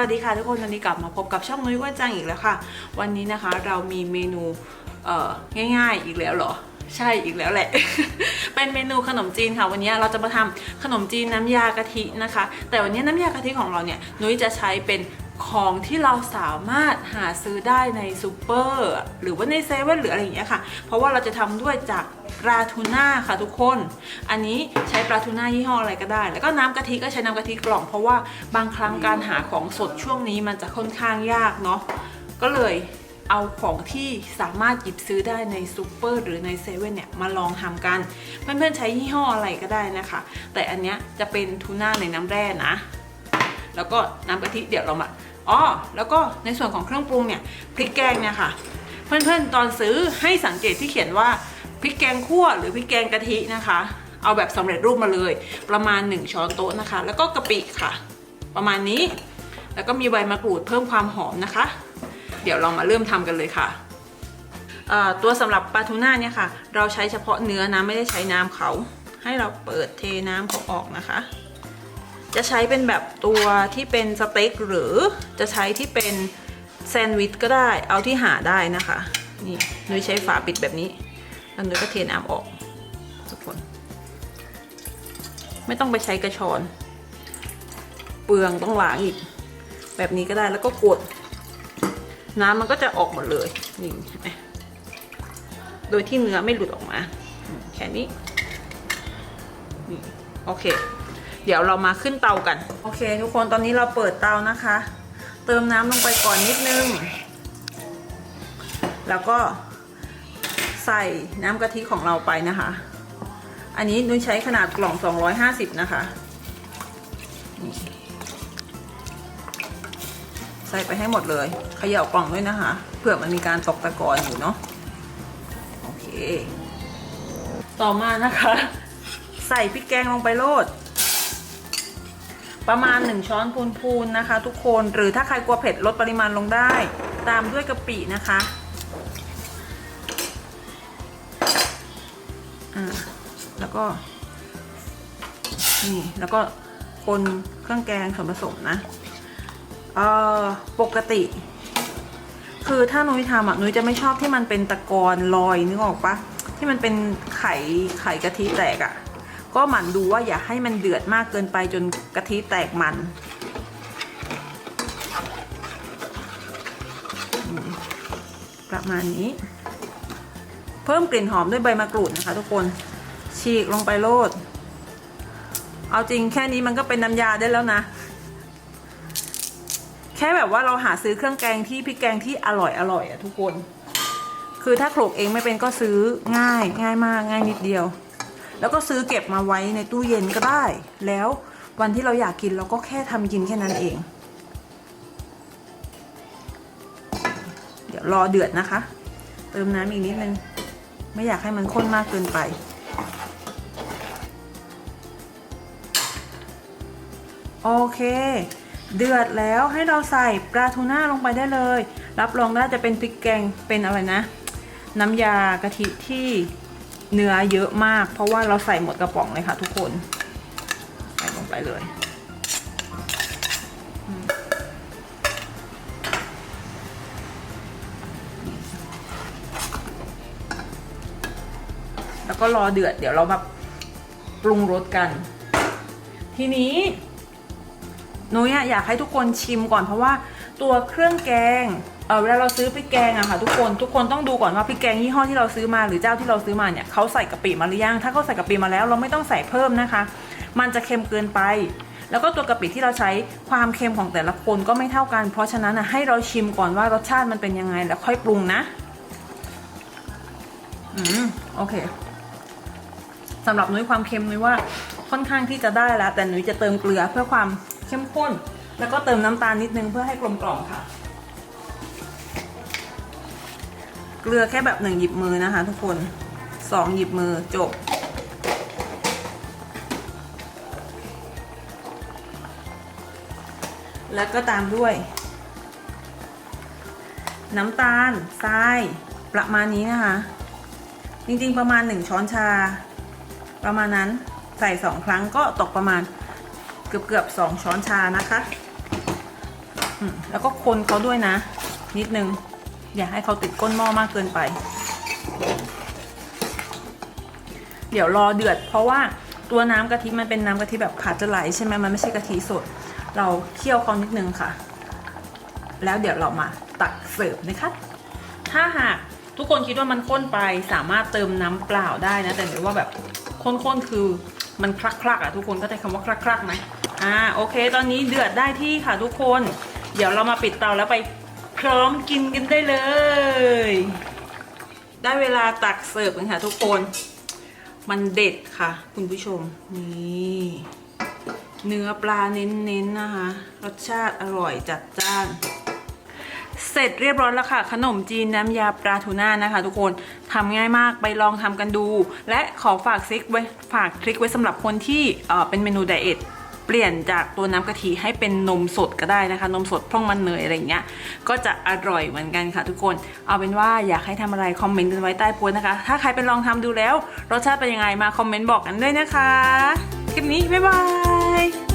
วัสดีค่ะทุกคนวันนี้กลับมาพบกับช่องนุ้ยว่าจังอีกแล้วค่ะ วันนี้นะคะเรามีเมนูง่ายๆอีกแล้วเหรอ ใช่อีกแล้วแหละ เป็นเมนูขนมจีนค่ะ วันนี้เราจะมาทำขนมจีนน้ำยากะทินะคะ แต่วันนี้น้ำยากะทิของเราเนี่ยนุ้ยจะใช้เป็น ของที่เราสามารถหาซื้อได้ในซูเปอร์หรือว่าในเซเว่นหรืออะไรอย่างเงี้ยค่ะ เพราะว่าเราจะทำด้วยจากปลาทูน่าค่ะทุกคน อันนี้ใช้ปลาทูน่ายี่ห้ออะไรก็ได้ แล้วก็น้ำกะทิก็ใช้น้ำกะทิกล่อง เพราะว่าบางครั้งการหาของสดช่วงนี้มันจะค่อนข้างยากเนาะ ก็เลยเอาของที่สามารถหยิบซื้อได้ในซูเปอร์หรือในเซเว่นเนี่ยมาลองทำกัน เพื่อนๆใช้ยี่ห้ออะไรก็ได้นะคะ แต่อันเนี้ยจะเป็นทูน่าในน้ำแร่นะ แล้วก็น้ำกะทิเดี๋ยวเรามา อ๋อแล้วก็ในส่วนของเครื่องปรุงเนี่ยพริกแกงเนี่ยค่ะ เพื่อนๆตอนซื้อให้สังเกตที่เขียนว่าพริกแกงคั่วหรือพริกแกงกะทินะคะ เอาแบบสำเร็จรูปมาเลย ประมาณ 1 ช้อนโต๊ะนะคะ แล้วก็กะปิค่ะ ประมาณนี้ แล้วก็มีใบมะกรูดเพิ่มความหอมนะคะ เดี๋ยวเรามาเริ่มทำกันเลยค่ะตัวสำหรับปลาทูน่าเนี่ยค่ะ เราใช้เฉพาะเนื้อนะไม่ได้ใช้น้ำเขา ให้เราเปิดเทน้ำเขาออกนะคะ จะใช้เป็นแบบตัวที่เป็นสเต็กหรือจะใช้ที่เป็นแซนด์วิชก็ได้ เอาที่หาได้นะคะ นี่นุ้ยใช้ฝาปิดแบบนี้ แล้วนุ้ยก็เทน้ำออกทุกคน ไม่ต้องไปใช้กระชอน เปลืองต้องล้างอีก แบบนี้ก็ได้แล้วก็กด น้ำมันก็จะออกหมดเลย นี่เห็นไหมโดยที่เนื้อไม่หลุดออกมา แค่นี้ นี่ โอเค เดี๋ยวเรามาขึ้นเตากัน โอเค ทุกคนตอนนี้เราเปิดเตานะคะ เติมน้ำลงไปก่อนนิดนึง แล้วก็ใส่น้ำกะทิของเราไปนะคะ อันนี้นุ้ยใช้ขนาดกล่อง 250 นะคะ ใส่ไปให้หมดเลยเขย่ากล่องด้วยนะคะ เผื่อมันมีการตกตะกอนอยู่เนาะ โอเค ต่อมานะคะ ใส่พริกแกงลงไปโลด ประมาณ 1 ช้อนพูนๆนะคะ ทุกคนหรือถ้าใครกลัวเผ็ดลดปริมาณลงได้ ตามด้วยกะปินะคะอ่าแล้วก็นี่แล้วก็คนเครื่องแกงส่วนผสมนะเอ่อปกติ คือถ้านุ้ยทำอะนุ้ยจะไม่ชอบที่มันเป็นตะกอนลอยนึกออกปะที่มันเป็นไข่ไข่กะทิแตกอะ ก็หมั่นดูว่าอย่าให้มันเดือดมากเกินไปจนกะทิแตกมัน ประมาณนี้ เพิ่มกลิ่นหอมด้วยใบมะกรูดนะคะทุกคน ฉีกลงไปโลด เอาจริงแค่นี้มันก็เป็นน้ำยาได้แล้วนะ แค่แบบว่าเราหาซื้อเครื่องแกงที่พริกแกงที่อร่อยอร่อยอะทุกคน คือถ้าโขลกเองไม่เป็นก็ซื้อง่ายง่ายมากง่ายนิดเดียว แล้วก็ซื้อเก็บมาไว้ในตู้เย็นก็ได้ แล้ววันที่เราอยากกินเราก็แค่ทำกินแค่นั้นเอง เดี๋ยวรอเดือดนะคะ เติมน้ำอีกนิดนึง ไม่อยากให้มันข้นมากเกินไปโอเค เดือดแล้วให้เราใส่ปลาทูน่าลงไปได้เลย รับรองได้จะเป็นพริกแกงเป็นอะไรนะ น้ำยากะทิที่ เนื้อเยอะมาก เพราะว่าเราใส่หมดกระป๋องเลยค่ะ ทุกคนใส่ลงไปเลย แล้วก็รอเดือดเดี๋ยวเรามาปรุงรสกัน ทีนี้นุ้ยอยากให้ทุกคนชิมก่อนเพราะว่าตัวเครื่องแกง เออเวลาเราซื้อพริกแกงอะค่ะทุกคนทุกคนต้องดูก่อนว่าพริกแกงยี่ห้อที่เราซื้อมาหรือเจ้าที่เราซื้อมาเนี่ยเขาใส่กะปิมาหรือยังถ้าเขาใส่กะปิมาแล้วเราไม่ต้องใส่เพิ่มนะคะ มันจะเค็มเกินไป แล้วก็ตัวกะปิที่เราใช้ความเค็มของแต่ละคนก็ไม่เท่ากัน เพราะฉะนั้นอะให้เราชิมก่อนว่ารสชาติมันเป็นยังไงแล้วค่อยปรุงนะอืมโอเคสำหรับนุ้ยความเค็มนุ้ยว่าค่อนข้างที่จะได้แล้วแต่นุ้ยจะเติมเกลือเพื่อความเข้มข้น แล้วก็เติมน้ำตาลนิดนึงเพื่อให้กลมกล่อมค่ะ เกลือแค่แบบหนึ่งหยิบมือนะคะ ทุกคนสองหยิบมือจบ แล้วก็ตามด้วย น้ำตาลทรายประมาณนี้นะคะ จริงๆประมาณหนึ่งช้อนชา ประมาณนั้นใส่สองครั้งก็ตกประมาณเกือบเกือบสองช้อนชานะคะ แล้วก็คนเขาด้วยนะ นิดนึง อย่าให้เขาติดก้นหม้อมากเกินไป เดี๋ยวรอเดือด เพราะว่าตัวน้ำกะทิมันเป็นน้ำกะทิแบบขาดจะไหลใช่ไหมมันไม่ใช่กะทิสด เราเคี่ยวเขานิดนึงค่ะ แล้วเดี๋ยวเรามาตักเสิร์ฟนะคะ ถ้าหากทุกคนคิดว่ามันข้นไปสามารถเติมน้ำเปล่าได้นะ แต่เดี๋ยวว่าแบบข้นๆคือมันคลักๆอะทุกคนก็ได้คำว่าคลักๆไหมอ่าโอเค ตอนนี้เดือดได้ที่ค่ะทุกคน เดี๋ยวเรามาปิดเตาแล้วไป พร้อมกินกันได้เลย ได้เวลาตักเสิร์ฟกันค่ะทุกคน มันเด็ดค่ะ คุณผู้ชม นี่ เนื้อปลาเน้นๆนะคะ รสชาติอร่อยจัดจ้าน เสร็จเรียบร้อยแล้วค่ะ ขนมจีนน้ำยาปลาทูน่านะคะ ทุกคนทำง่ายมากไปลองทำกันดู และขอฝากซิกไว้ฝากทริคไว้สำหรับคนที่เเป็นเมนูไดเอท ปลี่ยนจากตัวน้ำกะทิให้เป็นนมสดก็ได้นะคะ นมสดพร่องมันเนยอะไรเงี้ยก็จะอร่อยเหมือนกันค่ะทุกคน เอาเป็นว่าอยากให้ทำอะไรคอมเมนต์กันไว้ใต้โพสนะคะ ถ้าใครไปลองทำดูแล้ว รสชาติเป็นยังไงมาคอมเมนต์บอกกันด้วยนะคะคลิปนี้บ๊ายบาย